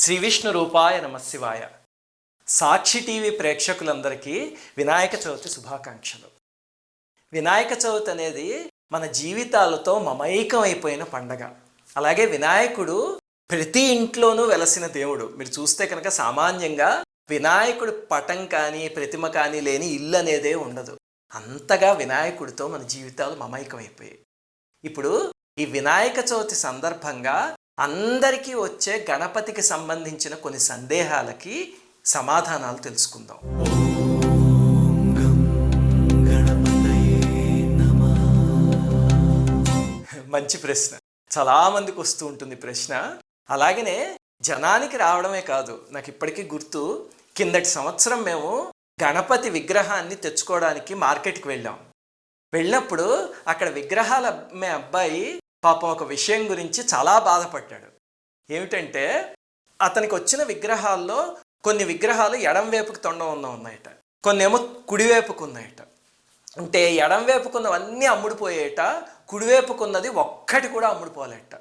శ్రీ విష్ణు రూపాయ నమశివాయ సాక్షి టీవీ ప్రేక్షకులందరికీ వినాయక చవితి శుభాకాంక్షలు. వినాయక చవితి అనేది మన జీవితాలతో మమైకం అయిపోయిన పండగ. అలాగే వినాయకుడు ప్రతి ఇంట్లోనూ వెలసిన దేవుడు. మీరు చూస్తే కనుక సామాన్యంగా వినాయకుడు పటం కానీ ప్రతిమ కానీ లేని ఇల్లు అనేదే ఉండదు. అంతగా వినాయకుడితో మన జీవితాలు మమైకం ఇప్పుడు ఈ వినాయక చవితి సందర్భంగా అందరికీ వచ్చే గణపతికి సంబంధించిన కొన్ని సందేహాలకి సమాధానాలు తెలుసుకుందాం. మంచి ప్రశ్న. చాలా మందికి వస్తూ ఉంటుంది ప్రశ్న. అలాగనే జనానికి రావడమే కాదు నాకు ఇప్పటికీ గుర్తు కిందటి సంవత్సరం మేము గణపతి విగ్రహాన్ని తెచ్చుకోవడానికి మార్కెట్కి వెళ్ళాం. వెళ్ళినప్పుడు అక్కడ విగ్రహాల అమ్మే అబ్బాయి పాపం ఒక విషయం గురించి చాలా బాధపడ్డాడు. ఏమిటంటే అతనికి వచ్చిన విగ్రహాల్లో కొన్ని విగ్రహాలు ఎడం వైపుకు తొండం ఉన్న ఉన్నాయట. కొన్ని ఏమో కుడివైపుకు ఉన్నాయట అంటే ఎడం వైపుకున్నవన్నీ అమ్ముడుపోయేట కుడివైపుకున్నది ఒక్కటి కూడా అమ్ముడుపోలేట.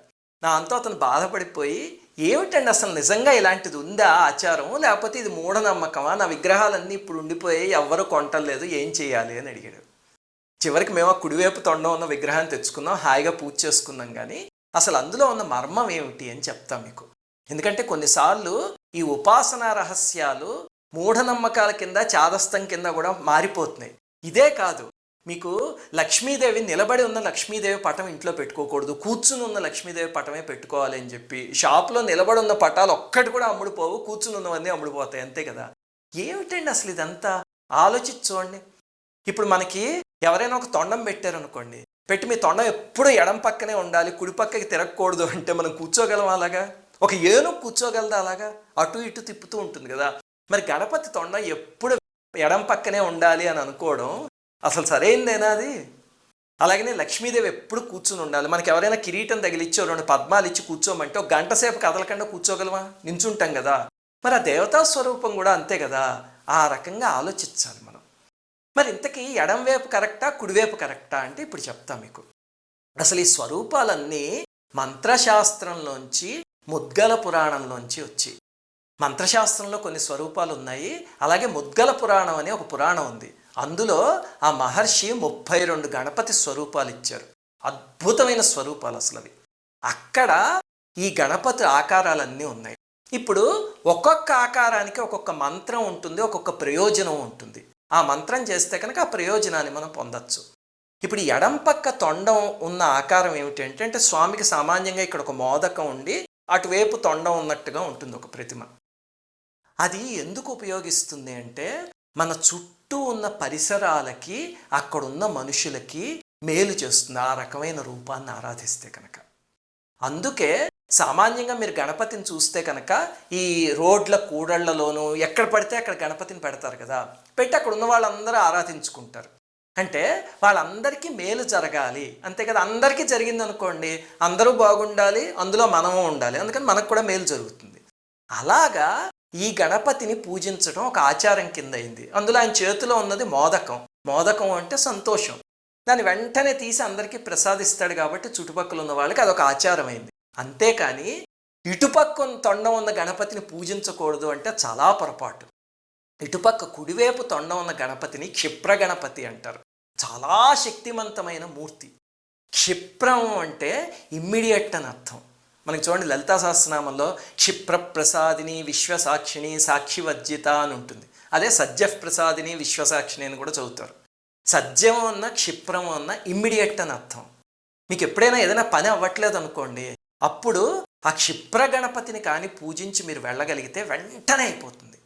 నా అంతా అతను బాధపడిపోయి ఏమిటండి అసలు నిజంగా ఇలాంటిది ఉందా ఆచారం? లేకపోతే ఇది మూఢనమ్మకమా? నా విగ్రహాలన్నీ ఇప్పుడు ఉండిపోయి ఎవ్వరూ కొంటలేదు ఏం చేయాలి అని అడిగాడు. చివరికి మేము ఆ కుడివైపు తొండం ఉన్న విగ్రహాన్ని తెచ్చుకున్నాం హాయిగా పూజ చేసుకున్నాం కానీ అసలు అందులో ఉన్న మర్మం ఏమిటి అని చెప్తాం మీకు. ఎందుకంటే కొన్నిసార్లు ఈ ఉపాసనా రహస్యాలు మూఢనమ్మకాల కింద చాదస్తం కింద కూడా మారిపోతున్నాయి. ఇదే కాదు మీకు లక్ష్మీదేవి నిలబడి ఉన్న లక్ష్మీదేవి పటం ఇంట్లో పెట్టుకోకూడదు కూర్చుని ఉన్న లక్ష్మీదేవి పటమే పెట్టుకోవాలి అని చెప్పి షాప్లో నిలబడి ఉన్న పటాలు ఒక్కటి కూడా అమ్ముడుపోవు కూర్చుని ఉన్నవన్నీ అమ్ముడుపోతాయి అంతే కదా. ఏమిటండి అసలు ఇదంతా? ఆలోచించి చూడండి. ఇప్పుడు మనకి ఎవరైనా ఒక తొండం పెట్టారనుకోండి పెట్టి మీ తొండం ఎప్పుడు ఎడం పక్కనే ఉండాలి కుడి పక్కకి తిరగకూడదు అంటే మనం కూర్చోగలం అలాగా? ఒక ఏనుగు కూర్చోగలదా అలాగా? అటు ఇటు తిప్పుతూ ఉంటుంది కదా. మరి గణపతి తొండం ఎప్పుడు ఎడం పక్కనే ఉండాలి అని అనుకోవడం అసలు సరైందేనా అది? అలాగనే లక్ష్మీదేవి ఎప్పుడు కూర్చుని ఉండాలి. మనకి ఎవరైనా కిరీటం తగిలిచ్చో రెండు పద్మాలు ఇచ్చి కూర్చోమంటే ఒక గంట సేపు కదలకుండా కూర్చోగలమా? నించుంటాం కదా. మరి ఆ దేవతా స్వరూపం కూడా అంతే కదా. ఆ రకంగా ఆలోచించాలి మనం. మరి ఇంతకీ ఎడంవైపు కరెక్టా కుడివైపు కరెక్టా అంటే ఇప్పుడు చెప్తా మీకు. అసలు ఈ స్వరూపాలన్నీ మంత్రశాస్త్రంలోంచి ముద్గల పురాణంలోంచి వచ్చి. మంత్రశాస్త్రంలో కొన్ని స్వరూపాలు ఉన్నాయి అలాగే ముద్గల పురాణం అనే ఒక పురాణం ఉంది. అందులో ఆ మహర్షి ముప్పై రెండు గణపతి స్వరూపాలు ఇచ్చారు. అద్భుతమైన స్వరూపాలు అసలు అవి. అక్కడ ఈ గణపతి ఆకారాలన్నీ ఉన్నాయి. ఇప్పుడు ఒక్కొక్క ఆకారానికి ఒక్కొక్క మంత్రం ఉంటుంది ఒక్కొక్క ప్రయోజనం ఉంటుంది. ఆ మంత్రం చేస్తే కనుక ఆ ప్రయోజనాన్ని మనం పొందొచ్చు. ఇప్పుడు ఎడం పక్క తొండం ఉన్న ఆకారం ఏమిటంటే అంటే స్వామికి సామాన్యంగా ఇక్కడ ఒక మోదకం ఉండి అటువైపు తొండం ఉన్నట్టుగా ఉంటుంది ఒక ప్రతిమ. అది ఎందుకు ఉపయోగిస్తుంది అంటే మన చుట్టూ ఉన్న పరిసరాలకి అక్కడున్న మనుషులకి మేలు చేస్తుంది ఆ రకమైన రూపాన్ని ఆరాధిస్తే కనుక. అందుకే సామాన్యంగా మీరు గణపతిని చూస్తే కనుక ఈ రోడ్ల కూడళ్ళలోనూ ఎక్కడ పడితే అక్కడ గణపతిని పెడతారు కదా పెట్టి అక్కడ ఉన్న వాళ్ళందరూ ఆరాధించుకుంటారు. అంటే వాళ్ళందరికీ మేలు జరగాలి. అంతే కదా అందరికీ జరిగింది అనుకోండి అందరూ బాగుండాలి అందులో మనము ఉండాలి. అందుకని మనకు కూడా మేలు జరుగుతుంది. అలాగా ఈ గణపతిని పూజించడం ఒక ఆచారం కింద అయింది. అందులో ఆయన చేతిలో ఉన్నది మోదకం. మోదకం అంటే సంతోషం. దాన్ని వెంటనే తీసి అందరికీ ప్రసాదిస్తాడు కాబట్టి చుట్టుపక్కల ఉన్న వాళ్ళకి అదొక ఆచారం అయింది. అంతేకాని ఇటుపక్క తొండం ఉన్న గణపతిని పూజించకూడదు అంటే చాలా పొరపాటు. ఇటుపక్క కుడివైపు తొండం ఉన్న గణపతిని క్షిప్ర గణపతి అంటారు. చాలా శక్తివంతమైన మూర్తి. క్షిప్రం అంటే ఇమ్మీడియట్ అని అర్థం. మనకి చూడండి లలితా సహస్రనామంలో క్షిప్ర ప్రసాదిని విశ్వసాక్షిని సాక్షివర్జిత అని ఉంటుంది. అదే సజ్జ ప్రసాదిని విశ్వసాక్షిని అని కూడా చదువుతారు. సజ్జం అన్న క్షిప్రం అన్న ఇమ్మీడియట్ అని అర్థం. మీకు ఎప్పుడైనా ఏదైనా పని అవ్వట్లేదు అనుకోండి అప్పుడు ఆ క్షిప్ర గణపతిని కానీ పూజించి మీరు వెళ్ళగలిగితే వెంటనే అయిపోతుంది.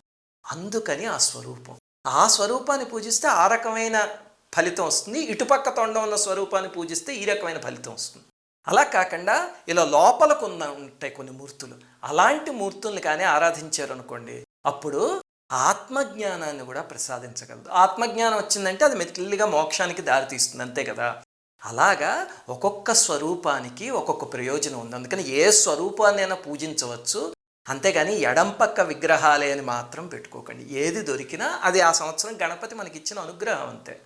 అందుకని ఆ స్వరూపం. ఆ స్వరూపాన్ని పూజిస్తే ఆ రకమైన ఫలితం వస్తుంది. ఇటుపక్క తొండం ఉన్న స్వరూపాన్ని పూజిస్తే ఈ రకమైన ఫలితం వస్తుంది. అలా కాకుండా ఇలా లోపలకు ఉన్న ఉంటాయి కొన్ని మూర్తులు. అలాంటి మూర్తుల్ని కానీ ఆరాధించారు అనుకోండి అప్పుడు ఆత్మజ్ఞానాన్ని కూడా ప్రసాదించగలదు. ఆత్మజ్ఞానం వచ్చిందంటే అది మెల్లిగా మోక్షానికి దారితీస్తుంది. అంతే కదా? అలాగా ఒక్కొక్క స్వరూపానికి ఒక్కొక్క ప్రయోజనం ఉంది. అందుకని ఏ స్వరూపాన్నైనా పూజించవచ్చు. అంతేగాని ఎడంపక్క విగ్రహాలే అని మాత్రం పెట్టుకోకండి. ఏది దొరికినా అది ఆ సంవత్సరం గణపతి మనకి ఇచ్చిన అనుగ్రహం అంతే.